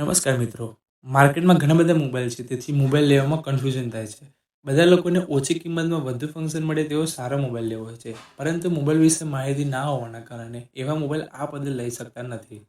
નમસ્કાર મિત્રો. માર્કેટમાં ઘણા બધા મોબાઈલ છે, તેથી મોબાઈલ લેવામાં કન્ફ્યુઝન થાય છે. બધા લોકોને ઓછી કિંમતમાં વધુ ફંક્શન મળે તેવો સારો મોબાઈલ લેવો છે, પરંતુ મોબાઈલ વિશે માહિતી ના હોવાના કારણે એવા મોબાઈલ આ પદે લઈ શકતા નથી.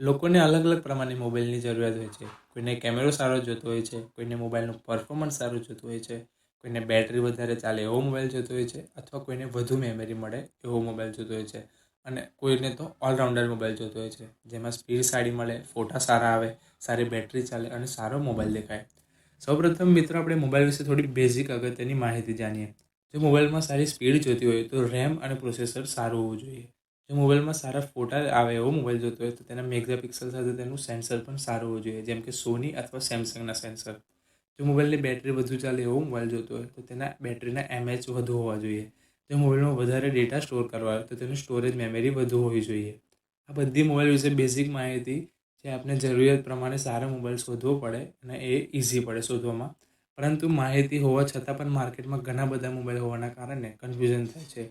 લોકોને અલગ અલગ પ્રમાણે મોબાઈલની જરૂરિયાત હોય છે. કોઈને કેમેરો સારો જોતો હોય છે, કોઈને મોબાઈલનું પરફોર્મન્સ સારું જોતું હોય છે, કોઈને બેટરી વધારે ચાલે એવો મોબાઈલ જોતો હોય છે, અથવા કોઈને વધુ મેમરી મળે એવો મોબાઈલ જોતો હોય છે. અને કોઈને તો ઓલરાઉન્ડર મોબાઈલ જોતો હોય છે, જેમાં સ્પીડ સારી મળે, ફોટા સારા આવે સારી બેટરી ચાલે અને સારો મોબાઈલ દેખાય. સૌપ્રથમ મિત્રો, આપણે મોબાઈલ વિશે થોડી બેઝિક અગત્યની માહિતી જાણીએ. જો મોબાઈલમાં સારી સ્પીડ જોતી હોય તો રેમ અને પ્રોસેસર સારું હોવું જોઈએ. જો મોબાઈલમાં સારા ફોટા આવે એવો મોબાઈલ જોતો હોય તો તેના મેગાપિક્સલ સાથે તેનું સેન્સર પણ સારું હોવું જોઈએ, જેમ કે સોની અથવા સેમસંગના સેન્સર જો મોબાઈલની બેટરી વધુ ચાલે એવો મોબાઈલ જોતો હોય તો તેના બેટરીના એમએચ વધુ હોવા જોઈએ. જો મોબાઈલમાં વધારે ડેટા સ્ટોર કરવા હોય તો તેનું સ્ટોરેજ મેમરી વધુ હોવી જોઈએ. આ બધી મોબાઈલ વિશે બેઝિક માહિતી જે આપણે જરૂરિયાત પ્રમાણે સારો મોબાઈલ શોધવો પડે અને એ ઇઝી પડે શોધવામાં. પરંતુ માહિતી હોવા છતાં પણ માર્કેટમાં ઘણા બધા મોબાઈલ હોવાના કારણે કન્ફ્યુઝન થાય છે.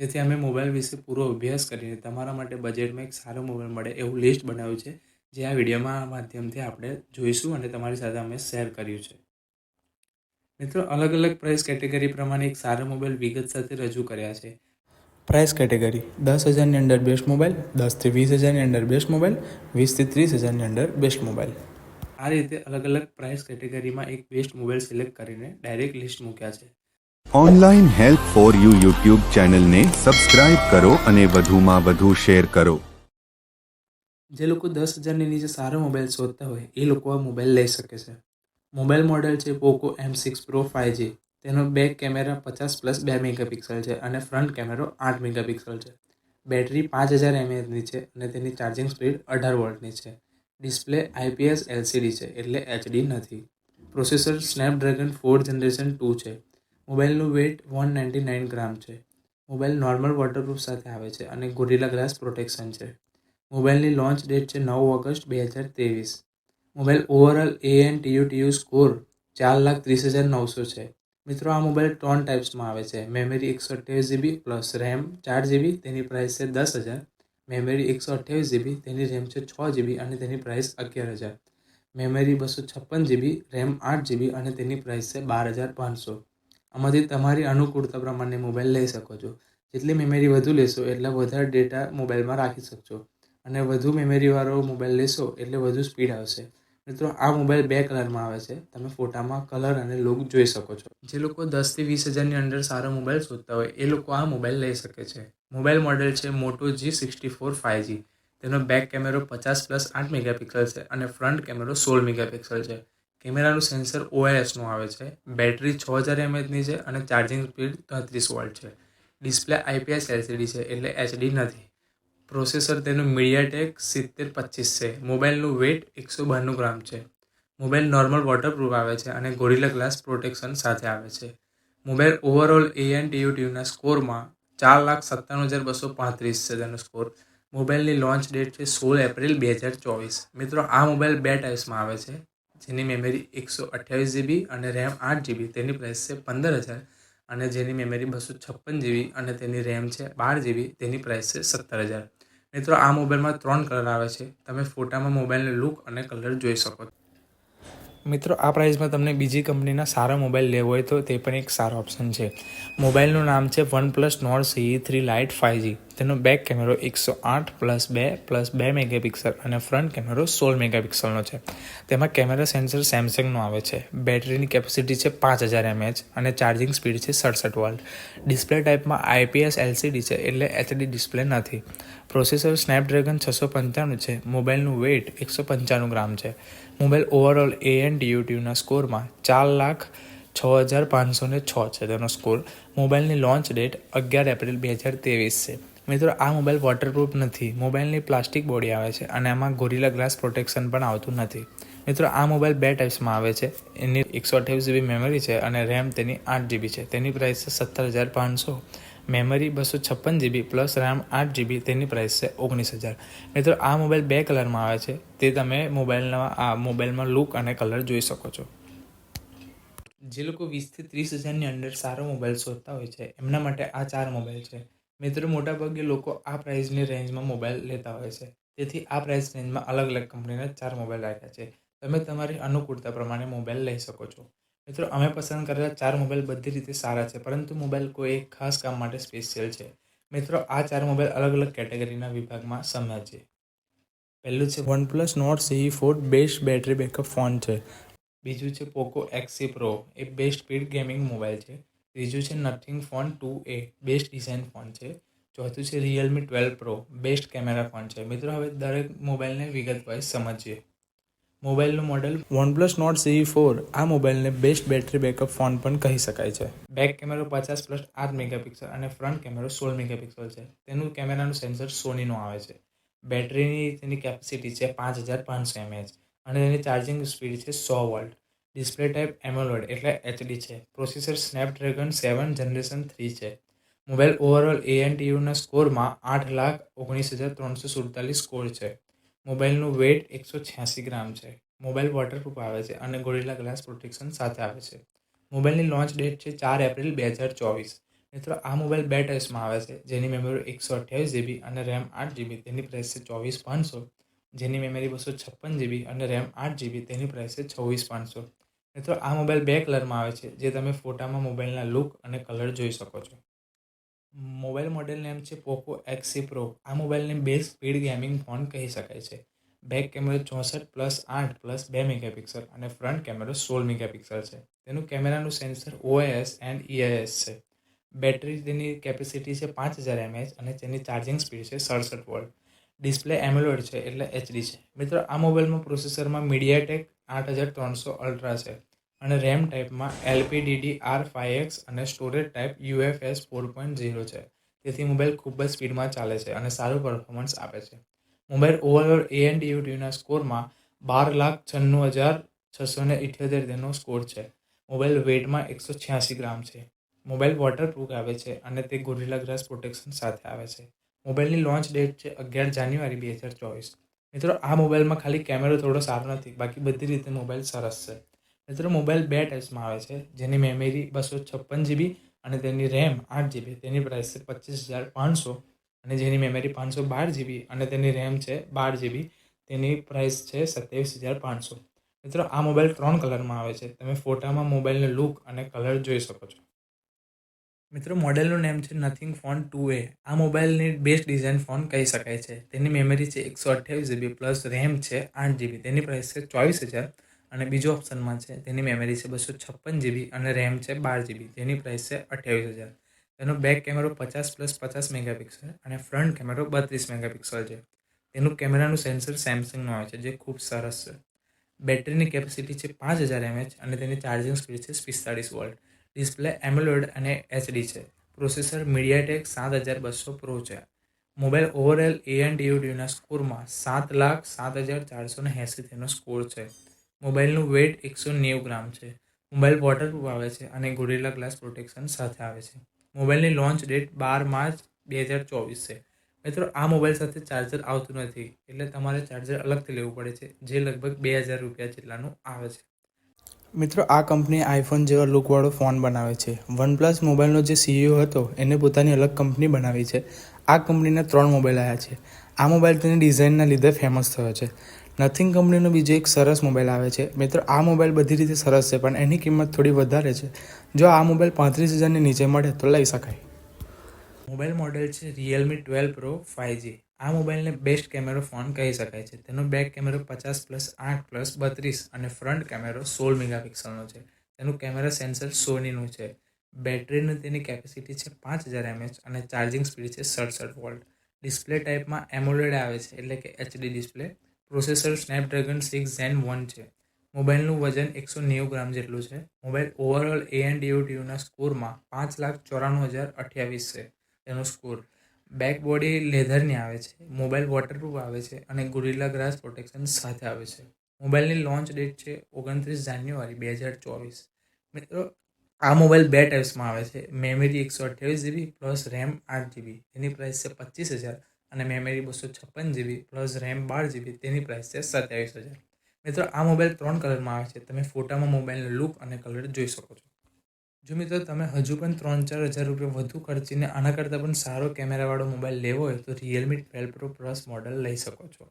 જેથી અમે મોબાઈલ વિશે પૂરો અભ્યાસ કરીને તમારા માટે બજેટમાં એક સારો મોબાઈલ મળે એવું લિસ્ટ બનાવ્યું છે, જે આ વિડીયોમાં માધ્યમથી આપણે જોઈશું અને તમારી સાથે અમે શેર કર્યું છે. મિત્રો અલગ અલગ પ્રાઇસ કેટેગરી પ્રમાણે એક સારો મોબાઈલ વિગત સાથે રજૂ કર્યા છે. પ્રાઇસ કેટેગરી દસ હજારની અંડર બેસ્ટ મોબાઈલ દસથી વીસ હજારની અંડર બેસ્ટ મોબાઈલ વીસથી ત્રીસ હજારની અંડર બેસ્ટ મોબાઈલ આ રીતે અલગ અલગ પ્રાઇસ કેટેગરીમાં એક બેસ્ટ મોબાઈલ સિલેક્ટ કરીને ડાયરેક્ટ લિસ્ટ મૂક્યા છે. Online help for you YouTube ચેનલને સબસ્ક્રાઇબ કરો અને વધુમાં વધુ શેર કરો. જે લોકો દસ હજારની નીચે સારો મોબાઈલ શોધતા હોય એ લોકો આ મોબાઈલ લઈ શકે છે. મોબાઈલ મોડેલ છે Poco M six pro five તેનો બેક કેમેરા પચાસ પ્લસ બે મેગાપિક્સલ છે અને ફ્રન્ટ કેમેરો આઠ મેગાપિક્સલ છે. બેટરી પાંચ હજાર એમએચની છે અને તેની ચાર્જિંગ સ્પીડ અઢાર વોલ્ટની છે. ડિસ્પ્લે આઈપીએસ એલસીડી છે એટલે એચડી નથી. Processor Snapdragon four generation two છે. મોબાઈલનું weight one ninety nine gram છે. મોબાઈલ નોર્મલ વોટરપ્રૂફ સાથે આવે છે અને ગોરિલા ગ્લાસ પ્રોટેક્શન છે. મોબાઈલની લોન્ચ ડેટ છે નવ ઓગસ્ટ બે હજાર ત્રેવીસ. Mobile overall an TU TU score ચાર લાખ ત્રીસ હજાર નવસો છે. મિત્રો, આ મોબાઈલ ત્રણ ટાઈપ્સમાં આવે છે. મેમરી એકસો અઠ્યાવીસ જીબી પ્લસ રેમ ચાર જીબી તેની પ્રાઇસ છે દસ હજાર. મેમરી એકસો અઠ્યાવીસ જીબી તેની રેમ છે છ જીબી અને તેની પ્રાઇસ અગિયાર હજાર. મેમરી બસો છપ્પન જીબી રેમ આઠ જીબી અને તેની પ્રાઇસ છે બાર હજાર પાંચસો. આમાંથી તમારી અનુકૂળતા પ્રમાણે મોબાઈલ લઈ શકો છો. જેટલી મેમરી વધુ લેશો, એટલા વધારે ડેટા મોબાઈલમાં રાખી શકશો. અને વધુ મેમરીવાળો મોબાઈલ લેશો, એટલે વધુ સ્પીડ આવશે. મિત્રો, આ મોબાઈલ બે કલરમાં આવે છે. તમે ફોટામાં કલર અને લુક જોઈ શકો છો. જે લોકો દસથી વીસ હજારની અંદર સારો મોબાઈલ શોધતા હોય, એ લોકો આ મોબાઈલ લઈ શકે છે. મોબાઈલ મોડેલ છે Moto G sixty four five G. તેનો બેક કેમેરો પચાસ પ્લસ આઠ મેગાપિક્સલ છે અને ફ્રન્ટ કેમેરો સોળ મેગાપિક્સલ છે. કેમેરાનું સેન્સર ઓએસનું આવે છે. બેટરી છ હજાર એમએચની છે અને ચાર્જિંગ સ્પીડ તત્રીસ વોલ્ટ છે. ડિસ્પ્લે આઈપીએસ એલસીડી છે, એટલે એચડી નથી. પ્રોસેસર તેનું મીડિયાટેક સિત્તેર પચીસ છે. મોબાઈલનું વેટ એકસો બાણું ગ્રામ છે. મોબાઈલ નોર્મલ વોટરપ્રૂફ આવે છે અને ગોરિલા ગ્લાસ પ્રોટેક્શન સાથે આવે છે. મોબાઈલ ઓવરઓલ એએન ટીયુ ટીયુના સ્કોરમાં ચાર લાખ સત્તાણું હજાર બસો પાંત્રીસ છે તેનો સ્કોર મોબાઈલની લોન્ચ ડેટ છે સોળ એપ્રિલ બે હજાર ચોવીસ. મિત્રો, આ મોબાઈલ બે ટાઈપ્સમાં આવે છે, જેની મેમરી એકસો અઠ્યાવીસ જીબી અને રેમ આઠ જીબી તેની પ્રાઇસ છે પંદર હજાર અને જેની મેમરી બસો છપ્પન જીબી અને તેની રેમ છે બાર જીબી તેની પ્રાઇસ છે સત્તર હજાર મિત્રો, આ મોબાઈલમાં ત્રણ કલર આવે છે. તમે ફોટામાં મોબાઈલનો લુક અને કલર જોઈ શકો મિત્રો, આ પ્રાઇસમાં તમને બીજી કંપનીના સારા મોબાઈલ લેવો હોય તો તે પણ એક સારો ઓપ્શન છે. મોબાઈલનું નામ છે one plus note C three lite five G. તેનો બેક કેમેરો એકસો આઠ પ્લસ બે પ્લસ બે મેગાપિક્સલ અને ફ્રન્ટ કેમેરો સોળ મેગાપિક્સલનો છે. તેમાં કેમેરા સેન્સર સેમસંગનો આવે છે. બેટરીની કેપેસિટી છે પાંચ હજાર એમએચ અને ચાર્જિંગ સ્પીડ છે સડસઠ વોલ્ટ. ડિસ્પ્લે ટાઈપમાં આઈપીએસ એલસીડી છે એટલે એચડી ડિસ્પ્લે નથી. પ્રોસેસર સ્નેપડ્રેગન છસો પંચાણું છે. મોબાઈલનું વેઇટ એકસો પંચાણું ગ્રામ છે. મોબાઈલ ઓવરઓલ એ એન્ડ યુટ્યુબના સ્કોરમાં ચાર લાખ છ હજાર પાંચસો ને છ છે તેનો સ્કોર મોબાઈલની લોન્ચ ડેટ અગિયાર એપ્રિલ બે હજાર ત્રેવીસ છે. મિત્રો, આ મોબાઈલ વોટરપ્રૂફ નથી. મોબાઈલની પ્લાસ્ટિક બોડી આવે છે અને આમાં ગોરીલા ગ્લાસ પ્રોટેક્શન પણ આવતું નથી. મિત્રો, આ મોબાઈલ બે ટાઈપ્સમાં આવે છે. એની એકસો અઠ્યાવીસ જીબી મેમરી છે અને રેમ તેની આઠ જીબી છે. તેની પ્રાઇસ છે સત્તર હજાર પાંચસો. મેમરી બસો છપ્પન જીબી પ્લસ રેમ આઠ જીબી તેની પ્રાઇસ છે ઓગણીસ હજાર. મિત્રો, આ મોબાઈલ બે કલરમાં આવે છે. તે તમે મોબાઈલના, આ મોબાઈલમાં લુક અને કલર જોઈ શકો છો. જે લોકો વીસથી ત્રીસ હજારની અંદર સારો મોબાઈલ શોધતા હોય છે, એમના માટે આ ચાર મોબાઈલ છે. મિત્રો મોટાભાગે લોકો આ પ્રાઇસની રેન્જમાં મોબાઈલ લેતા હોય છે. તેથી આ પ્રાઇસ રેન્જમાં અલગ અલગ કંપનીના ચાર મોબાઈલ રાખ્યા છે. તમે તમારી અનુકૂળતા પ્રમાણે મોબાઈલ લઈ શકો છો. મિત્રો, અમે પસંદ કરેલા ચાર મોબાઈલ બધી રીતે સારા છે, પરંતુ મોબાઈલ કોઈ એક ખાસ કામ માટે સ્પેશિયલ છે. મિત્રો, આ ચાર મોબાઈલ અલગ અલગ કેટેગરીના વિભાગમાં સમજ્યા છે. પહેલું છે OnePlus note C four best battery backup phone છે. બીજું છે પોકો એક્સી પ્રો એ બેસ્ટ સ્પીડ ગેમિંગ મોબાઈલ છે. ત્રીજું છે નથિંગ ફોન ટુ એ બેસ્ટ ડિઝાઇન ફોન છે. ચોથું છે Realme twelve pro best camera phone છે. મિત્રો, હવે દરેક મોબાઈલને વિગતવાર સમજીએ. મોબાઈલનું model OnePlus note C four આ મોબાઈલને બેસ્ટ બેટરી બેકઅપ ફોન પણ કહી શકાય છે. બેક કેમેરો પચાસ પ્લસ આઠ મેગાપિક્સલ અને ફ્રન્ટ કેમેરો સોળ મેગાપિક્સલ છે. તેનું કેમેરાનું સેન્સર સોનીનું આવે છે. બેટરીની તેની કેપેસિટી છે પાંચ હજાર પાંચસો એમએચ અને તેની ચાર્જિંગ સ્પીડ છે સો વોલ્ટ ડિસ્પ્લે ટાઈપ એમોલોડ એટલે એચડી છે. Processor Snapdragon seven, generation three છે. મોબાઈલ ઓવરઓલ એએનટીયુના સ્કોરમાં આઠ લાખ ઓગણીસ હજાર ત્રણસો સુડતાલીસ સ્કોર છે. મોબાઈલનું વેટ એકસો છ્યાસી ગ્રામ છે. મોબાઈલ વોટરપ્રૂફ આવે છે અને ગોરિલા ગ્લાસ પ્રોટેક્શન સાથે આવે છે. મોબાઈલની લોન્ચ ડેટ છે ચાર એપ્રિલ બે હજાર ચોવીસ. મિત્રો, આ મોબાઈલ બે ટાઈપ્સમાં આવે છે. જેની મેમરી એકસો અઠ્યાવીસ જીબી અને રેમ આઠ જીબી તેની પ્રાઇસ છે ચોવીસ પાંચસો. જેની મેમરી બસો છપ્પન જીબી અને રેમ આઠ જીબી તેની પ્રાઇસ છે છવ્વીસ પાંચસો. મિત્રો, આ મોબાઈલ બે કલરમાં આવે છે, જે તમે ફોટામાં મોબાઈલના લુક અને કલર જોઈ શકો છો. મોબાઈલ મોડેલ નેમ છે પોકો એક્સી પ્રો. આ મોબાઈલને બે સ્પીડ ગેમિંગ ફોન કહી શકાય છે. બેક કેમેરો ચોસઠ પ્લસ આઠ પ્લસ બે મેગાપિક્સલ અને ફ્રન્ટ કેમેરો સોળ મેગાપિક્સલ છે. તેનું કેમેરાનું સેન્સર ઓએસ એન્ડ ઈએએસ છે. બેટરી તેની કેપેસિટી છે પાંચ હજાર એમએચ અને તેની ચાર્જિંગ સ્પીડ છે સડસઠ વોલ્ટ. ડિસ્પ્લે એમોલોડ છે એટલે એચડી છે. મિત્રો, આ મોબાઈલમાં પ્રોસેસરમાં મીડિયાટેક આઠ હજાર ત્રણસો અલ્ટ્રા છે અને રેમ ટાઈપમાં એલપીડીડી આર ફાઇવ એક્સ અને storage type UFS four point zero છે. તેથી મોબાઈલ ખૂબ જ સ્પીડમાં ચાલે છે અને સારું પરફોર્મન્સ આપે છે. મોબાઈલ ઓવરઓલ એએનડીયુટીના સ્કોરમાં બાર લાખ છન્નું હજાર છસો ને ઇઠ્યોતેર તેનો સ્કોર છે. મોબાઈલ વેટમાં એકસો છ્યાસી ગ્રામ છે. મોબાઈલ વોટરપ્રૂફ આવે છે અને તે ગોરિલા ગ્રાસ પ્રોટેક્શન સાથે આવે છે. મોબાઈલની લોન્ચ ડેટ છે અગિયાર જાન્યુઆરી બે હજાર ચોવીસ. મિત્રો, આ મોબાઈલમાં ખાલી કેમેરો થોડો સારો નથી, બાકી બધી રીતે મોબાઈલ સરસ છે. મિત્રો, મોબાઈલ બે ટાઈપ્સમાં આવે છે. જેની મેમરી બસો છપ્પન જીબી અને તેની રેમ આઠ જીબી તેની પ્રાઇસ છે પચીસ હજાર પાંચસો અને જેની મેમરી પાંચસો બાર જીબી અને તેની રેમ છે બાર જીબી તેની પ્રાઇસ છે સત્યાવીસ હજાર પાંચસો. મિત્રો, આ મોબાઈલ ત્રણ કલરમાં આવે છે. તમે ફોટામાં મોબાઈલનો લુક અને કલર જોઈ શકો છો. મિત્રો, મોડેલનું નેમ છે નથિંગ ફોન ટુ એ આ મોબાઈલની બેસ્ટ ડિઝાઇન ફોન કહી શકાય છે. તેની મેમરી છે એકસો અઠ્યાવીસ જીબી પ્લસ રેમ છે આઠ જીબી તેની પ્રાઇસ છે ચોવીસ હજાર. અને બીજો ઓપ્શનમાં છે, તેની મેમરી છે બસો છપ્પન જીબી અને રેમ છે બાર જીબી તેની પ્રાઇસ છે અઠ્યાવીસ હજાર. તેનો બેક કેમેરો પચાસ પ્લસ પચાસ મેગાપિક્સલ અને ફ્રન્ટ કેમેરો બત્રીસ મેગાપિક્સલ છે. તેનું કેમેરાનું સેન્સર સેમસંગનું આવે છે, જે ખૂબ સરસ છે. બેટરીની કેપેસિટી છે પાંચ હજાર એમએચ અને તેની ચાર્જિંગ સ્પીડ છે પિસ્તાળીસ વોલ્ટ ડિસ્પ્લે એમોલોડ અને એચડી છે. પ્રોસેસર મીડિયાટેક સાત હજાર બસો પ્રો છે. મોબાઈલ ઓવરઓલ એએનડીયુડીના સ્કોરમાં સાત લાખ સાત હજાર ચારસો ને એંસી તેનો સ્કોર છે. મોબાઈલનું વેટ એકસો નેવું ગ્રામ છે. મોબાઈલ વોટરપ્રૂફ આવે છે અને ગોરેલા ગ્લાસ પ્રોટેક્શન સાથે આવે છે. મોબાઈલની લોન્ચ ડેટ બાર માર્ચ બે હજાર ચોવીસ છે. મિત્રો, આ મોબાઈલ સાથે ચાર્જર આવતું નથી. એટલે તમારે ચાર્જર અલગથી લેવું પડે છે, જે લગભગ બે હજાર રૂપિયા જેટલાનું આવે છે. મિત્રો, આ કંપની આઈફોન જેવા લુકવાળો ફોન બનાવે છે. વનપ્લસ મોબાઈલનો જે સીઈઓ હતો, એને પોતાની અલગ કંપની બનાવી છે. આ કંપનીના ત્રણ મોબાઈલ આવ્યા છે. આ મોબાઈલ તેની ડિઝાઇનના લીધે ફેમસ થયો છે. નથિંગ કંપનીનો બીજો એક સરસ મોબાઈલ આવે છે. મિત્રો, આ મોબાઈલ બધી રીતે સરસ છે, પણ એની કિંમત થોડી વધારે છે. જો આ મોબાઈલ પાંત્રીસ હજારની નીચે મળે તો લઈ શકાય. મોબાઈલ મોડેલ છે Realme twelve pro five G આ મોબાઈલને બેસ્ટ કેમેરો ફોન કહી શકાય છે. તેનો બેક કેમેરો પચાસ પ્લસ આઠ પ્લસ બત્રીસ અને ફ્રન્ટ કેમેરો સોળ મેગાપિક્સલનો છે. તેનું કેમેરા સેન્સર સોનીનું છે. બેટરીની તેની કેપેસિટી છે પાંચ હજાર એમએચ અને ચાર્જિંગ સ્પીડ છે સડસઠ વોલ્ટ. ડિસ્પ્લે ટાઈપમાં એમોલેડ આવે છે એટલે કે HD display. Processor Snapdragon six gen one છે. મોબાઈલનું વજન એકસો નેવું ગ્રામ જેટલું છે. મોબાઈલ ઓવરઓલ એએનડીયુટીયુના સ્કોરમાં પાંચ લાખ ચોરાણું હજાર અઠ્યાવીસ છે તેનો સ્કોર. બેક બોડી લેધરની આવે છે, મોબાઈલ વોટરપ્રૂફ આવે છે અને ગુરિલા ગ્રાસ પ્રોટેક્શન સાથે આવે છે. મોબાઈલની લોન્ચ ડેટ છે ઓગણત્રીસ જાન્યુઆરી બે હજાર ચોવીસ. મિત્રો, આ મોબાઈલ બે ટાઈપ્સમાં આવે છે મેમરી એકસો અઠ્યાવીસ જીબી પ્લસ રેમ આઠ જીબી એની પ્રાઇસ છે પચીસ હજાર અને મેમરી બસો છપ્પન જીબી પ્લસ રેમ બાર જીબી તેની પ્રાઇસ છે સત્યાવીસ હજાર. મિત્રો, આ મોબાઈલ ત્રણ કલરમાં આવે છે, તમે ફોટામાં મોબાઈલનો લુક અને કલર જોઈ શકો છો. જો મિત્રો તમે હજુ પણ ત્રણ ચાર હજાર રૂપિયા વધુ ખર્ચીને આના કરતાં પણ સારો કેમેરાવાળો મોબાઈલ લેવો હોય તો Realme twelve pro plus model લઈ શકો છો.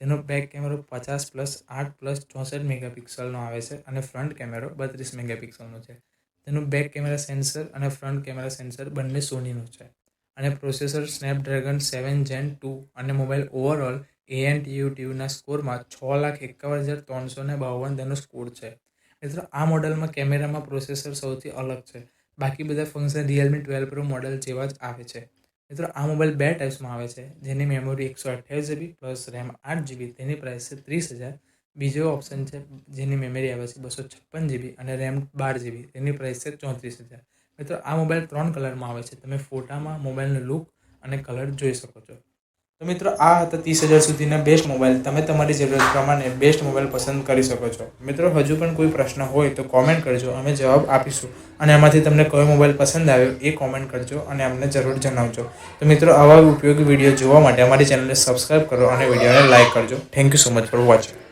તેનો બેક કેમેરો પચાસ પ્લસ આઠ પ્લસ ચોસઠ મેગાપિક્સલનો આવે છે અને ફ્રન્ટ કેમેરો બત્રીસ મેગાપિક્સલનો છે. તેનું બેક કેમેરા સેન્સર અને ફ્રન્ટ કેમેરા સેન્સર બંને સોનીનું છે. અને processor Snapdragon seven gen two અને મોબાઈલ ઓવરઓલ એએનટીયુટીયુના સ્કોરમાં છ લાખ એકાવન હજાર ત્રણસો ને બાવન તેનો સ્કોર છે. મિત્રો, આ મોડલમાં કેમેરામાં પ્રોસેસર સૌથી અલગ છે. બાકી બધા function Realme twelve pro model જેવા જ આવે છે. મિત્રો, આ મોબાઈલ બે ટાઈપ્સમાં આવે છે. જેની મેમોરી એકસો અઠ્યાવીસ જીબી પ્લસ રેમ આઠ જીબી તેની પ્રાઇસ છે ત્રીસ હજાર. બીજો ઓપ્શન છે જેની મેમરી આવે છે બસો છપ્પન જીબી અને રેમ બાર જીબી તેની પ્રાઇસ છે ચોત્રીસ હજાર. મિત્રો, આ મોબાઈલ ત્રણ કલરમાં આવે છે. તમે ફોટામાં મોબાઈલનો લુક અને કલર જોઈ શકો છો. તો મિત્રો, આ હતા ત્રીસ હજાર સુધીના બેસ્ટ મોબાઈલ તમે તમારી જરૂરત પ્રમાણે બેસ્ટ મોબાઈલ પસંદ કરી શકો છો. મિત્રો, હજુ પણ કોઈ પ્રશ્ન હોય તો કોમેન્ટ કરજો, અમે જવાબ આપીશું. અને એમાંથી તમને કયો મોબાઈલ પસંદ આવ્યો એ કોમેન્ટ કરજો અને અમને જરૂર જણાવજો. તો મિત્રો, આવા ઉપયોગી વીડિયો જોવા માટે અમારી ચેનલને સબસ્ક્રાઈબ કરો અને વિડીયોને લાઇક કરજો. Thank you so much for watching